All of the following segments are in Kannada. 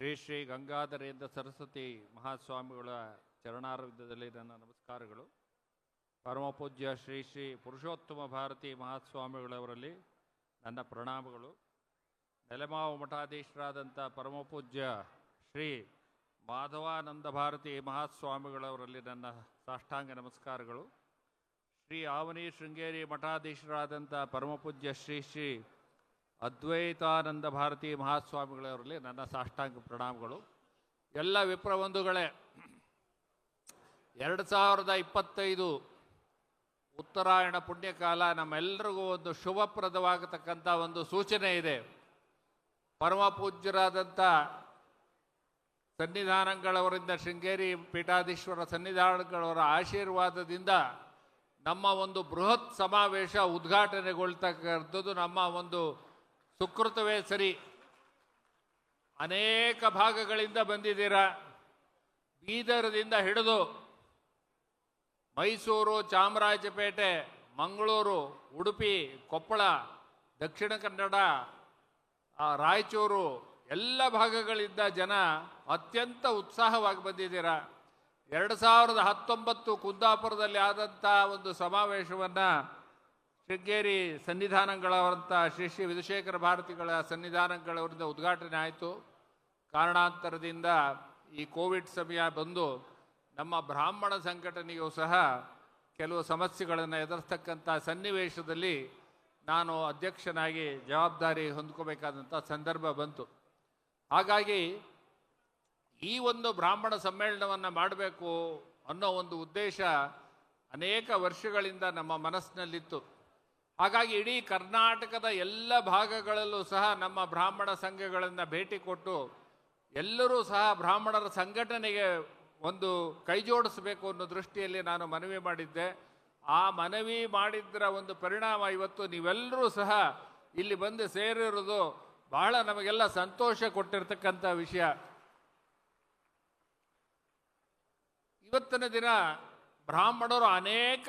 ಶ್ರೀ ಶ್ರೀ ಗಂಗಾಧರೇಂದ್ರ ಸರಸ್ವತಿ ಮಹಾಸ್ವಾಮಿಗಳ ಚರಣಾರವಿಂದದಲ್ಲಿ ನನ್ನ ನಮಸ್ಕಾರಗಳು. ಪರಮಪೂಜ್ಯ ಶ್ರೀ ಶ್ರೀ ಪುರುಷೋತ್ತಮ ಭಾರತಿ ಮಹಾಸ್ವಾಮಿಗಳವರಲ್ಲಿ ನನ್ನ ಪ್ರಣಾಮಗಳು. ನೆಲಮಾವು ಮಠಾಧೀಶರಾದಂಥ ಪರಮಪೂಜ್ಯ ಶ್ರೀ ಮಾಧವಾನಂದ ಭಾರತಿ ಮಹಾಸ್ವಾಮಿಗಳವರಲ್ಲಿ ನನ್ನ ಸಾಷ್ಟಾಂಗ ನಮಸ್ಕಾರಗಳು. ಶ್ರೀ ಆವನಿ ಶೃಂಗೇರಿ ಮಠಾಧೀಶರಾದಂಥ ಪರಮಪೂಜ್ಯ ಶ್ರೀ ಶ್ರೀ ಅದ್ವೈತಾನಂದ ಭಾರತಿ ಮಹಾಸ್ವಾಮಿಗಳವರಲ್ಲಿ ನನ್ನ ಸಾಷ್ಟಾಂಗ ಪ್ರಣಾಮಗಳು. ಎಲ್ಲ ವಿಪ್ರಬಂಧುಗಳೇ, ಎರಡು ಸಾವಿರದ ಇಪ್ಪತ್ತೈದು ಉತ್ತರಾಯಣ ಪುಣ್ಯಕಾಲ ನಮ್ಮೆಲ್ಲರಿಗೂ ಒಂದು ಶುಭಪ್ರದವಾಗತಕ್ಕಂಥ ಒಂದು ಸೂಚನೆ ಇದೆ. ಪರಮ ಪೂಜ್ಯರಾದಂಥ ಸನ್ನಿಧಾನಗಳವರಿಂದ, ಶೃಂಗೇರಿ ಪೀಠಾಧೀಶ್ವರ ಸನ್ನಿಧಾನಗಳವರ ಆಶೀರ್ವಾದದಿಂದ ನಮ್ಮ ಒಂದು ಬೃಹತ್ ಸಮಾವೇಶ ಉದ್ಘಾಟನೆಗೊಳ್ತಕ್ಕಂಥದ್ದು ನಮ್ಮ ಒಂದು ಸುಕೃತವೇ ಸರಿ. ಅನೇಕ ಭಾಗಗಳಿಂದ ಬಂದಿದ್ದೀರ? ಬೀದರದಿಂದ ಹಿಡಿದು ಮೈಸೂರು, ಚಾಮರಾಜಪೇಟೆ, ಮಂಗಳೂರು, ಉಡುಪಿ, ಕೊಪ್ಪಳ, ದಕ್ಷಿಣ ಕನ್ನಡ ರಾಯಚೂರು ಎಲ್ಲ ಭಾಗಗಳಿಂದ ಜನ ಅತ್ಯಂತ ಉತ್ಸಾಹವಾಗಿ ಬಂದಿದ್ದೀರ? ಎರಡು ಸಾವಿರದ ಹತ್ತೊಂಬತ್ತು ಕುಂದಾಪುರದಲ್ಲಿ ಆದಂಥ ಒಂದು ಸಮಾವೇಶವನ್ನು ಶೃಂಗೇರಿ ಸನ್ನಿಧಾನಗಳವರಂಥ ಶ್ರೀ ಶ್ರೀ ವಿಧುಶೇಖರ ಭಾರತಿಗಳ ಸನ್ನಿಧಾನಗಳವರಿಂದ ಉದ್ಘಾಟನೆ ಆಯಿತು. ಕಾರಣಾಂತರದಿಂದ ಈ ಕೋವಿಡ್ ಸಮಯ ಬಂದು ನಮ್ಮ ಬ್ರಾಹ್ಮಣ ಸಂಘಟನೆಯೂ ಸಹ ಕೆಲವು ಸಮಸ್ಯೆಗಳನ್ನು ಎದುರಿಸ್ತಕ್ಕಂಥ ಸನ್ನಿವೇಶದಲ್ಲಿ ನಾನು ಅಧ್ಯಕ್ಷನಾಗಿ ಜವಾಬ್ದಾರಿ ಹೊಂದ್ಕೋಬೇಕಾದಂಥ ಸಂದರ್ಭ ಬಂತು. ಹಾಗಾಗಿ ಈ ಒಂದು ಬ್ರಾಹ್ಮಣ ಸಮ್ಮೇಳನವನ್ನು ಮಾಡಬೇಕು ಅನ್ನೋ ಒಂದು ಉದ್ದೇಶ ಅನೇಕ ವರ್ಷಗಳಿಂದ ನಮ್ಮ ಮನಸ್ಸಿನಲ್ಲಿತ್ತು. ಹಾಗಾಗಿ ಇಡೀ ಕರ್ನಾಟಕದ ಎಲ್ಲ ಭಾಗಗಳಲ್ಲೂ ಸಹ ನಮ್ಮ ಬ್ರಾಹ್ಮಣ ಸಂಘಗಳನ್ನು ಭೇಟಿ ಕೊಟ್ಟು ಎಲ್ಲರೂ ಸಹ ಬ್ರಾಹ್ಮಣರ ಸಂಘಟನೆಗೆ ಒಂದು ಕೈ ಜೋಡಿಸಬೇಕು ಅನ್ನೋ ದೃಷ್ಟಿಯಲ್ಲಿ ನಾನು ಮನವಿ ಮಾಡಿದ್ದೆ. ಆ ಮನವಿ ಮಾಡಿದ್ರ ಒಂದು ಪರಿಣಾಮ ಇವತ್ತು ನೀವೆಲ್ಲರೂ ಸಹ ಇಲ್ಲಿ ಬಂದು ಸೇರಿರೋದು ಬಹಳ ನಮಗೆಲ್ಲ ಸಂತೋಷ ಕೊಟ್ಟಿರ್ತಕ್ಕಂಥ ವಿಷಯ. ಇವತ್ತಿನ ದಿನ ಬ್ರಾಹ್ಮಣರು ಅನೇಕ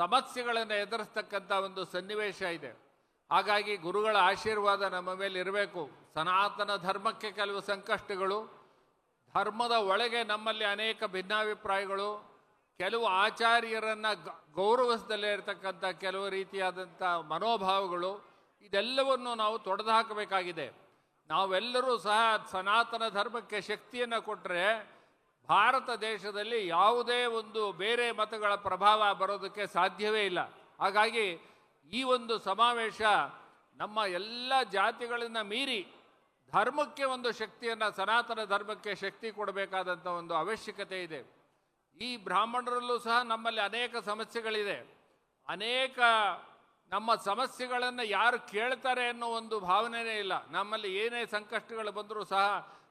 ಸಮಸ್ಯೆಗಳನ್ನು ಎದುರಿಸ್ತಕ್ಕಂಥ ಒಂದು ಸನ್ನಿವೇಶ ಇದೆ. ಹಾಗಾಗಿ ಗುರುಗಳ ಆಶೀರ್ವಾದ ನಮ್ಮ ಮೇಲೆ ಇರಬೇಕು. ಸನಾತನ ಧರ್ಮಕ್ಕೆ ಕೆಲವು ಸಂಕಷ್ಟಗಳು, ಧರ್ಮದ ಒಳಗೆ ನಮ್ಮಲ್ಲಿ ಅನೇಕ ಭಿನ್ನಾಭಿಪ್ರಾಯಗಳು, ಕೆಲವು ಆಚಾರ್ಯರನ್ನು ಗೌರವಿಸದಲ್ಲೇ ಇರತಕ್ಕಂಥ ಕೆಲವು ರೀತಿಯಾದಂಥ ಮನೋಭಾವಗಳು, ಇದೆಲ್ಲವನ್ನು ನಾವು ತೊಡೆದು ಹಾಕಬೇಕಾಗಿದೆ ನಾವೆಲ್ಲರೂ ಸಹ ಸನಾತನ ಧರ್ಮಕ್ಕೆ ಶಕ್ತಿಯನ್ನು ಕೊಟ್ಟರೆ ಭಾರತ ದೇಶದಲ್ಲಿ ಯಾವುದೇ ಒಂದು ಬೇರೆ ಮತಗಳ ಪ್ರಭಾವ ಬರೋದಕ್ಕೆ ಸಾಧ್ಯವೇ ಇಲ್ಲ. ಹಾಗಾಗಿ ಈ ಒಂದು ಸಮಾವೇಶ ನಮ್ಮ ಎಲ್ಲ ಜಾತಿಗಳನ್ನ ಮೀರಿ ಧರ್ಮಕ್ಕೆ ಒಂದು ಶಕ್ತಿಯನ್ನು, ಸನಾತನ ಧರ್ಮಕ್ಕೆ ಶಕ್ತಿ ಕೊಡಬೇಕಾದಂಥ ಒಂದು ಅವಶ್ಯಕತೆ ಇದೆ. ಈ ಬ್ರಾಹ್ಮಣರಲ್ಲೂ ಸಹ ನಮ್ಮಲ್ಲಿ ಅನೇಕ ಸಮಸ್ಯೆಗಳಿದೆ. ಅನೇಕ ನಮ್ಮ ಸಮಸ್ಯೆಗಳನ್ನು ಯಾರು ಕೇಳ್ತಾರೆ ಅನ್ನೋ ಒಂದು ಭಾವನೆಯೇ ಇಲ್ಲ. ನಮ್ಮಲ್ಲಿ ಏನೇ ಸಂಕಷ್ಟಗಳು ಬಂದರೂ ಸಹ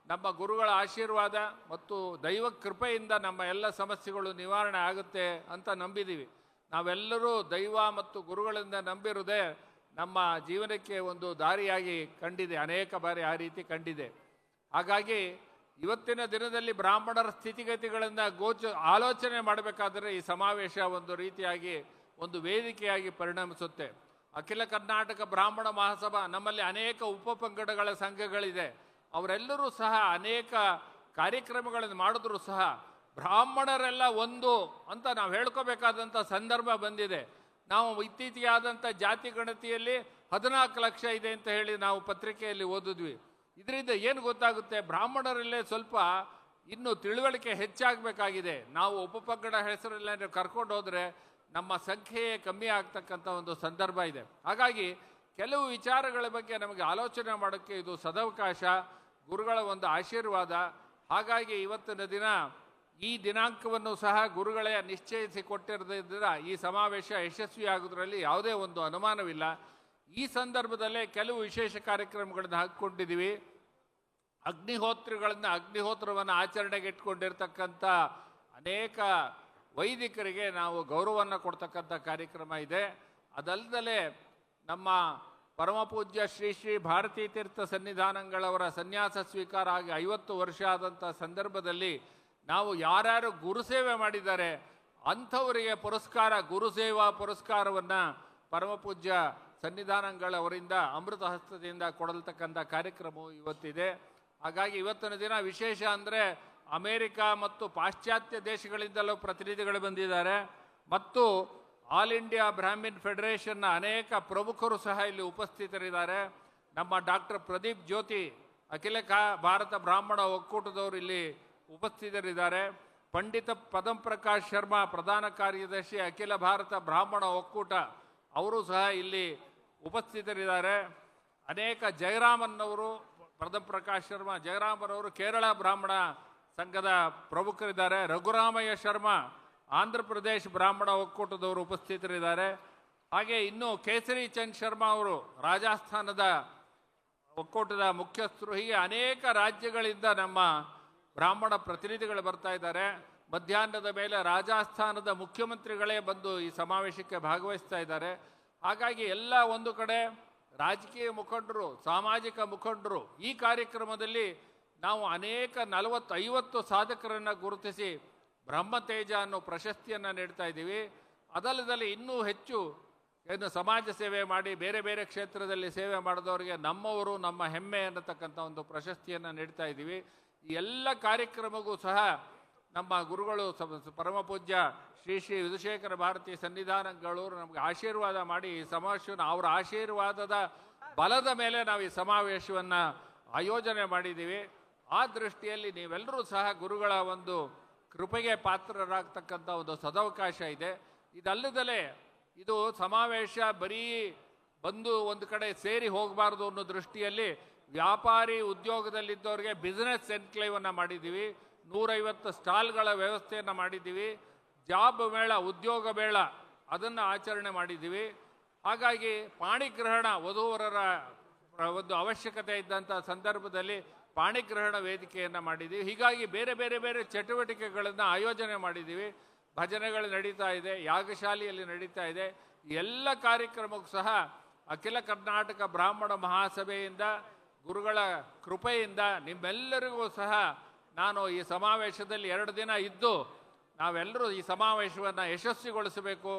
ನಮ್ಮ ಗುರುಗಳ ಆಶೀರ್ವಾದ ಮತ್ತು ದೈವ ಕೃಪೆಯಿಂದ ನಮ್ಮ ಎಲ್ಲ ಸಮಸ್ಯೆಗಳು ನಿವಾರಣೆ ಆಗುತ್ತೆ ಅಂತ ನಂಬಿದ್ದೀವಿ ನಾವೆಲ್ಲರೂ ದೈವ ಮತ್ತು ಗುರುಗಳಿಂದ ನಂಬಿರುವುದೇ ನಮ್ಮ ಜೀವನಕ್ಕೆ ಒಂದು ದಾರಿಯಾಗಿ ಕಂಡಿದೆ, ಅನೇಕ ಬಾರಿ ಆ ರೀತಿ ಕಂಡಿದೆ. ಹಾಗಾಗಿ ಇವತ್ತಿನ ದಿನದಲ್ಲಿ ಬ್ರಾಹ್ಮಣರ ಸ್ಥಿತಿಗತಿಗಳನ್ನು ಗೋಚ, ಆಲೋಚನೆ ಮಾಡಬೇಕಾದರೆ ಈ ಸಮಾವೇಶ ಒಂದು ರೀತಿಯಾಗಿ, ಒಂದು ವೇದಿಕೆಯಾಗಿ ಪರಿಣಮಿಸುತ್ತೆ. ಅಖಿಲ ಕರ್ನಾಟಕ ಬ್ರಾಹ್ಮಣ ಮಹಾಸಭಾ ನಮ್ಮಲ್ಲಿ ಅನೇಕ ಉಪಪಂಗಡಗಳ ಸಂಘಗಳಿದೆ. ಅವರೆಲ್ಲರೂ ಸಹ ಅನೇಕ ಕಾರ್ಯಕ್ರಮಗಳನ್ನು ಮಾಡಿದ್ರು ಸಹ ಬ್ರಾಹ್ಮಣರೆಲ್ಲ ಒಂದು ಅಂತ ನಾವು ಹೇಳ್ಕೋಬೇಕಾದಂಥ ಸಂದರ್ಭ ಬಂದಿದೆ. ನಾವು ಇತ್ತೀಚೆಗೆ ಆದಂಥ ಜಾತಿ ಗಣತಿಯಲ್ಲಿ ಹದಿನಾಲ್ಕು ಲಕ್ಷ ಇದೆ ಅಂತ ಹೇಳಿ ನಾವು ಪತ್ರಿಕೆಯಲ್ಲಿ ಓದಿದ್ವಿ. ಇದರಿಂದ ಏನು ಗೊತ್ತಾಗುತ್ತೆ? ಬ್ರಾಹ್ಮಣರಲ್ಲೇ ಸ್ವಲ್ಪ ಇನ್ನು ತಿಳುವಳಿಕೆ ಹೆಚ್ಚಾಗಬೇಕಾಗಿದೆ. ನಾವು ಉಪಪಂಗಡ ಹೆಸರಲ್ಲೇ ಕರ್ಕೊಂಡು ಹೋದರೆ ನಮ್ಮ ಸಂಖ್ಯೆಯೇ ಕಮ್ಮಿ ಆಗ್ತಕ್ಕಂಥ ಒಂದು ಸಂದರ್ಭ ಇದೆ. ಹಾಗಾಗಿ ಕೆಲವು ವಿಚಾರಗಳ ಬಗ್ಗೆ ನಮಗೆ ಆಲೋಚನೆ ಮಾಡೋಕ್ಕೆ ಇದು ಸದವಕಾಶ. ಗುರುಗಳ ಒಂದು ಆಶೀರ್ವಾದ. ಹಾಗಾಗಿ ಇವತ್ತಿನ ದಿನ ಈ ದಿನಾಂಕವನ್ನು ಸಹ ಗುರುಗಳೇ ನಿಶ್ಚಯಿಸಿ ಕೊಟ್ಟಿರೋದ್ರಿಂದ ಈ ಸಮಾವೇಶ ಯಶಸ್ವಿಯಾಗೋದ್ರಲ್ಲಿ ಯಾವುದೇ ಒಂದು ಅನುಮಾನವಿಲ್ಲ. ಈ ಸಂದರ್ಭದಲ್ಲೇ ಕೆಲವು ವಿಶೇಷ ಕಾರ್ಯಕ್ರಮಗಳನ್ನು ಹಾಕ್ಕೊಂಡಿದ್ದೀವಿ. ಅಗ್ನಿಹೋತ್ರಿಗಳನ್ನು, ಅಗ್ನಿಹೋತ್ರವನ್ನು ಆಚರಣೆಗೆ ಇಟ್ಕೊಂಡಿರ್ತಕ್ಕಂಥ ಅನೇಕ ವೈದಿಕರಿಗೆ ನಾವು ಗೌರವವನ್ನು ಕೊಡ್ತಕ್ಕಂಥ ಕಾರ್ಯಕ್ರಮ ಇದೆ. ಅದಲ್ಲದೆ ನಮ್ಮ ಪರಮಪೂಜ್ಯ ಶ್ರೀ ಶ್ರೀ ಭಾರತೀ ತೀರ್ಥ ಸನ್ನಿಧಾನಗಳವರ ಸನ್ಯಾಸ ಸ್ವೀಕಾರ ಆಗಿ ಐವತ್ತು ವರ್ಷ ಆದಂಥ ಸಂದರ್ಭದಲ್ಲಿ ನಾವು ಯಾರ್ಯಾರು ಗುರುಸೇವೆ ಮಾಡಿದ್ದಾರೆ ಅಂಥವರಿಗೆ ಪುರಸ್ಕಾರ ಗುರುಸೇವಾ ಪುರಸ್ಕಾರವನ್ನು ಪರಮಪೂಜ್ಯ ಸನ್ನಿಧಾನಗಳವರಿಂದ ಅಮೃತ ಹಸ್ತದಿಂದ ಕೊಡಲ್ತಕ್ಕಂಥ ಕಾರ್ಯಕ್ರಮವು ಇವತ್ತಿದೆ. ಹಾಗಾಗಿ ಇವತ್ತಿನ ದಿನ ವಿಶೇಷ ಅಂದರೆ ಅಮೇರಿಕಾ ಮತ್ತು ಪಾಶ್ಚಾತ್ಯ ದೇಶಗಳಿಂದಲೂ ಪ್ರತಿನಿಧಿಗಳು ಬಂದಿದ್ದಾರೆ. ಮತ್ತು ಆಲ್ ಇಂಡಿಯಾ ಬ್ರಾಹ್ಮಿನ್ ಫೆಡರೇಷನ್ನ ಅನೇಕ ಪ್ರಮುಖರು ಸಹ ಇಲ್ಲಿ ಉಪಸ್ಥಿತರಿದ್ದಾರೆ. ನಮ್ಮ ಡಾಕ್ಟರ್ ಪ್ರದೀಪ್ ಜ್ಯೋತಿ, ಅಖಿಲ ಕಾ, ಭಾರತ ಬ್ರಾಹ್ಮಣ ಒಕ್ಕೂಟದವರು ಇಲ್ಲಿ ಉಪಸ್ಥಿತರಿದ್ದಾರೆ. ಪಂಡಿತ ಪದಂ ಪ್ರಕಾಶ್ ಶರ್ಮಾ, ಪ್ರಧಾನ ಕಾರ್ಯದರ್ಶಿ, ಅಖಿಲ ಭಾರತ ಬ್ರಾಹ್ಮಣ ಒಕ್ಕೂಟ, ಅವರು ಸಹ ಇಲ್ಲಿ ಉಪಸ್ಥಿತರಿದ್ದಾರೆ. ಅನೇಕ ಜಯರಾಮನ್ನವರು ಪ್ರಕಾಶ್ ಶರ್ಮಾ ಜಯರಾಮನವರು ಕೇರಳ ಬ್ರಾಹ್ಮಣ ಸಂಘದ ಪ್ರಮುಖರಿದ್ದಾರೆ. ರಘುರಾಮಯ್ಯ ಶರ್ಮಾ ಆಂಧ್ರ ಪ್ರದೇಶ್ ಬ್ರಾಹ್ಮಣ ಒಕ್ಕೂಟದವರು ಉಪಸ್ಥಿತರಿದ್ದಾರೆ. ಹಾಗೆ ಇನ್ನು ಕೇಸರಿ ಚಂದ್ ಶರ್ಮಾ ಅವರು ರಾಜಸ್ಥಾನದ ಒಕ್ಕೂಟದ ಮುಖ್ಯಸ್ಥರು. ಹೀಗೆ ಅನೇಕ ರಾಜ್ಯಗಳಿಂದ ನಮ್ಮ ಬ್ರಾಹ್ಮಣ ಪ್ರತಿನಿಧಿಗಳು ಬರ್ತಾ ಇದ್ದಾರೆ. ಮಧ್ಯಾಹ್ನದ ಮೇಲೆ ರಾಜಸ್ಥಾನದ ಮುಖ್ಯಮಂತ್ರಿಗಳೇ ಬಂದು ಈ ಸಮಾವೇಶಕ್ಕೆ ಭಾಗವಹಿಸ್ತಾ ಇದ್ದಾರೆ. ಹಾಗಾಗಿ ಎಲ್ಲ ಒಂದು ಕಡೆ ರಾಜಕೀಯ ಮುಖಂಡರು, ಸಾಮಾಜಿಕ ಮುಖಂಡರು ಈ ಕಾರ್ಯಕ್ರಮದಲ್ಲಿ ನಾವು ಅನೇಕ ನಲವತ್ತೈವತ್ತು ಸಾಧಕರನ್ನು ಗುರುತಿಸಿ ಬ್ರಹ್ಮತೇಜ ಅನ್ನೋ ಪ್ರಶಸ್ತಿಯನ್ನು ನೀಡ್ತಾ ಇದ್ದೀವಿ. ಅದಲ್ಲದಲ್ಲಿ ಇನ್ನೂ ಹೆಚ್ಚು ಏನು ಸಮಾಜ ಸೇವೆ ಮಾಡಿ ಬೇರೆ ಬೇರೆ ಕ್ಷೇತ್ರದಲ್ಲಿ ಸೇವೆ ಮಾಡಿದವರಿಗೆ ನಮ್ಮವರು, ನಮ್ಮ ಹೆಮ್ಮೆ ಅನ್ನತಕ್ಕಂಥ ಒಂದು ಪ್ರಶಸ್ತಿಯನ್ನು ನೀಡ್ತಾ ಇದ್ದೀವಿ. ಈ ಎಲ್ಲ ಕಾರ್ಯಕ್ರಮಕ್ಕೂ ಸಹ ನಮ್ಮ ಗುರುಗಳು ಸ- ಸ- ಪರಮ ಪೂಜ್ಯ ಶ್ರೀ ಶ್ರೀ ವಿಧುಶೇಖರ ಭಾರತಿ ಸನ್ನಿಧಾನಗಳು ನಮಗೆ ಆಶೀರ್ವಾದ ಮಾಡಿ ಈ ಸಮಾವೇಶವನ್ನು, ಅವರ ಆಶೀರ್ವಾದದ ಬಲದ ಮೇಲೆ ನಾವು ಈ ಸಮಾವೇಶವನ್ನು ಆಯೋಜನೆ ಮಾಡಿದ್ದೀವಿ. ಆ ದೃಷ್ಟಿಯಲ್ಲಿ ನೀವೆಲ್ಲರೂ ಸಹ ಗುರುಗಳ ಒಂದು ಕೃಪೆಗೆ ಪಾತ್ರರಾಗ್ತಕ್ಕಂಥ ಒಂದು ಸದವಕಾಶ ಇದೆ. ಇದಲ್ಲದಲೇ ಇದು ಸಮಾವೇಶ ಬರೀ ಬಂದು ಒಂದು ಕಡೆ ಸೇರಿ ಹೋಗಬಾರ್ದು ಅನ್ನೋ ದೃಷ್ಟಿಯಲ್ಲಿ ವ್ಯಾಪಾರಿ ಉದ್ಯೋಗದಲ್ಲಿದ್ದವರಿಗೆ ಬಿಸ್ನೆಸ್ ಎನ್ಕ್ಲೇವನ್ನು ಮಾಡಿದ್ದೀವಿ. ನೂರೈವತ್ತು ಸ್ಟಾಲ್ಗಳ ವ್ಯವಸ್ಥೆಯನ್ನು ಮಾಡಿದ್ದೀವಿ. ಜಾಬ್ ಮೇಳ, ಉದ್ಯೋಗ ಮೇಳ ಅದನ್ನು ಆಚರಣೆ ಮಾಡಿದ್ದೀವಿ. ಹಾಗಾಗಿ ಪಾಣಿಗ್ರಹಣ ವಧುವರರ ಒಂದು ಅವಶ್ಯಕತೆ ಇದ್ದಂಥ ಸಂದರ್ಭದಲ್ಲಿ ಪಾಣಿಗ್ರಹಣ ವೇದಿಕೆಯನ್ನು ಮಾಡಿದ್ದೀವಿ. ಹೀಗಾಗಿ ಬೇರೆ ಬೇರೆ ಬೇರೆ ಚಟುವಟಿಕೆಗಳನ್ನು ಆಯೋಜನೆ ಮಾಡಿದ್ದೀವಿ. ಭಜನೆಗಳು ನಡೀತಾ ಇದೆ, ಯಾಗಶಾಲೆಯಲ್ಲಿ ನಡೀತಾ ಇದೆ. ಎಲ್ಲ ಕಾರ್ಯಕ್ರಮಕ್ಕೂ ಸಹ ಅಖಿಲ ಕರ್ನಾಟಕ ಬ್ರಾಹ್ಮಣ ಮಹಾಸಭೆಯಿಂದ, ಗುರುಗಳ ಕೃಪೆಯಿಂದ ನಿಮ್ಮೆಲ್ಲರಿಗೂ ಸಹ ನಾನು ಈ ಸಮಾವೇಶದಲ್ಲಿ ಎರಡು ದಿನ ಇದ್ದು, ನಾವೆಲ್ಲರೂ ಈ ಸಮಾವೇಶವನ್ನು ಯಶಸ್ವಿಗೊಳಿಸಬೇಕು,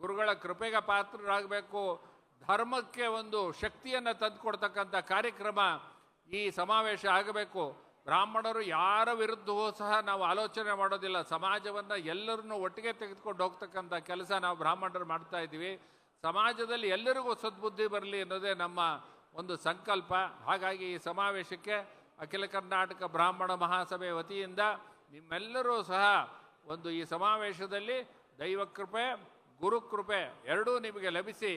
ಗುರುಗಳ ಕೃಪೆಗೆ ಪಾತ್ರರಾಗಬೇಕು, ಧರ್ಮಕ್ಕೆ ಒಂದು ಶಕ್ತಿಯನ್ನು ತಂದುಕೊಡ್ತಕ್ಕಂಥ ಕಾರ್ಯಕ್ರಮ ಈ ಸಮಾವೇಶ ಆಗಬೇಕು. ಬ್ರಾಹ್ಮಣರು ಯಾರ ವಿರುದ್ಧವೂ ಸಹ ನಾವು ಆಲೋಚನೆ ಮಾಡೋದಿಲ್ಲ. ಸಮಾಜವನ್ನು ಎಲ್ಲರನ್ನು ಒಟ್ಟಿಗೆ ತೆಗೆದುಕೊಂಡು ಹೋಗ್ತಕ್ಕಂಥ ಕೆಲಸ ನಾವು ಬ್ರಾಹ್ಮಣರು ಮಾಡ್ತಾ ಇದ್ದೀವಿ. ಸಮಾಜದಲ್ಲಿ ಎಲ್ಲರಿಗೂ ಸದ್ಬುದ್ಧಿ ಬರಲಿ ಅನ್ನೋದೇ ನಮ್ಮ ಒಂದು ಸಂಕಲ್ಪ. ಹಾಗಾಗಿ ಈ ಸಮಾವೇಶಕ್ಕೆ ಅಖಿಲ ಕರ್ನಾಟಕ ಬ್ರಾಹ್ಮಣ ಮಹಾಸಭೆ ವತಿಯಿಂದ ನಿಮ್ಮೆಲ್ಲರೂ ಸಹ ಒಂದು ಈ ಸಮಾವೇಶದಲ್ಲಿ ದೈವಕೃಪೆ ಗುರುಕೃಪೆ ಎರಡೂ ನಿಮಗೆ ಲಭಿಸಿ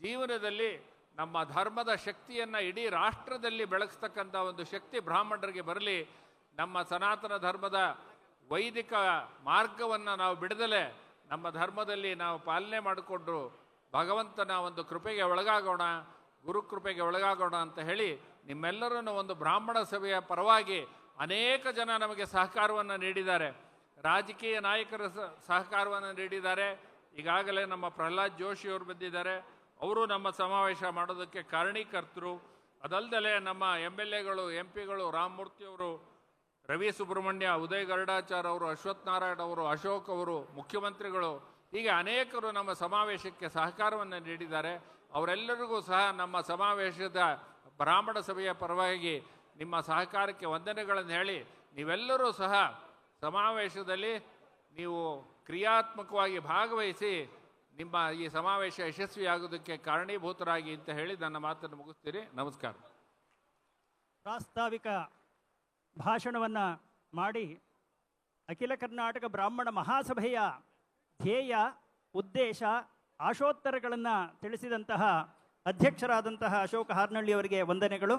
ಜೀವನದಲ್ಲಿ ನಮ್ಮ ಧರ್ಮದ ಶಕ್ತಿಯನ್ನು ಇಡೀ ರಾಷ್ಟ್ರದಲ್ಲಿ ಬೆಳಗಿಸ್ತಕ್ಕಂಥ ಒಂದು ಶಕ್ತಿ ಬ್ರಾಹ್ಮಣರಿಗೆ ಬರಲಿ, ನಮ್ಮ ಸನಾತನ ಧರ್ಮದ ವೈದಿಕ ಮಾರ್ಗವನ್ನು ನಾವು ಬಿಡದಲೆ ನಮ್ಮ ಧರ್ಮದಲ್ಲಿ ನಾವು ಪಾಲನೆ ಮಾಡಿಕೊಂಡು ಭಗವಂತನ ಒಂದು ಕೃಪೆಗೆ ಒಳಗಾಗೋಣ ಗುರುಕೃಪೆಗೆ ಒಳಗಾಗೋಣ ಅಂತ ಹೇಳಿ ನಿಮ್ಮೆಲ್ಲರನ್ನು ಒಂದು ಬ್ರಾಹ್ಮಣ ಸಭೆಯ ಪರವಾಗಿ ಅನೇಕ ಜನ ನಮಗೆ ಸಹಕಾರವನ್ನು ನೀಡಿದ್ದಾರೆ. ರಾಜಕೀಯ ನಾಯಕರ ಸಹಕಾರವನ್ನು ನೀಡಿದ್ದಾರೆ. ಈಗಾಗಲೇ ನಮ್ಮ ಪ್ರಹ್ಲಾದ್ ಜೋಶಿ ಅವರು ಬಂದಿದ್ದಾರೆ. ಅವರು ನಮ್ಮ ಸಮಾವೇಶ ಮಾಡೋದಕ್ಕೆ ಕಾರಣೀಕರ್ತರು. ಅದಲ್ಲದೆ ನಮ್ಮ ಎಂ ಎಲ್ ಎಗಳು ಎಂ ಪಿಗಳು ರಾಮಮೂರ್ತಿ ಅವರು, ರವಿ ಸುಬ್ರಹ್ಮಣ್ಯ, ಉದಯ್ ಗರುಡಾಚಾರ್ ಅವರು, ಅಶ್ವಥ್ ನಾರಾಯಣ್ ಅವರು, ಅಶೋಕ್ ಅವರು, ಮುಖ್ಯಮಂತ್ರಿಗಳು, ಹೀಗೆ ಅನೇಕರು ನಮ್ಮ ಸಮಾವೇಶಕ್ಕೆ ಸಹಕಾರವನ್ನು ನೀಡಿದ್ದಾರೆ. ಅವರೆಲ್ಲರಿಗೂ ಸಹ ನಮ್ಮ ಸಮಾವೇಶದ ಬ್ರಾಹ್ಮಣ ಸಭೆಯ ಪರವಾಗಿ ನಿಮ್ಮ ಸಹಕಾರಕ್ಕೆ ವಂದನೆಗಳನ್ನು ಹೇಳಿ, ನೀವೆಲ್ಲರೂ ಸಹ ಸಮಾವೇಶದಲ್ಲಿ ನೀವು ಕ್ರಿಯಾತ್ಮಕವಾಗಿ ಭಾಗವಹಿಸಿ ನಿಮ್ಮ ಈ ಸಮಾವೇಶ ಯಶಸ್ವಿಯಾಗೋದಕ್ಕೆ ಕಾರಣೀಭೂತರಾಗಿ ಅಂತ ಹೇಳಿ ನನ್ನ ಮಾತನ್ನು ಮುಗಿಸ್ತೀರಿ. ನಮಸ್ಕಾರ. ಪ್ರಾಸ್ತಾವಿಕ ಭಾಷಣವನ್ನು ಮಾಡಿ ಅಖಿಲ ಕರ್ನಾಟಕ ಬ್ರಾಹ್ಮಣ ಮಹಾಸಭೆಯ ಧ್ಯೇಯ, ಉದ್ದೇಶ, ಆಶೋತ್ತರಗಳನ್ನು ತಿಳಿಸಿದಂತಹ ಅಧ್ಯಕ್ಷರಾದಂತಹ ಅಶೋಕ ಹಾರ್ನಳ್ಳಿ ಅವರಿಗೆ ವಂದನೆಗಳು.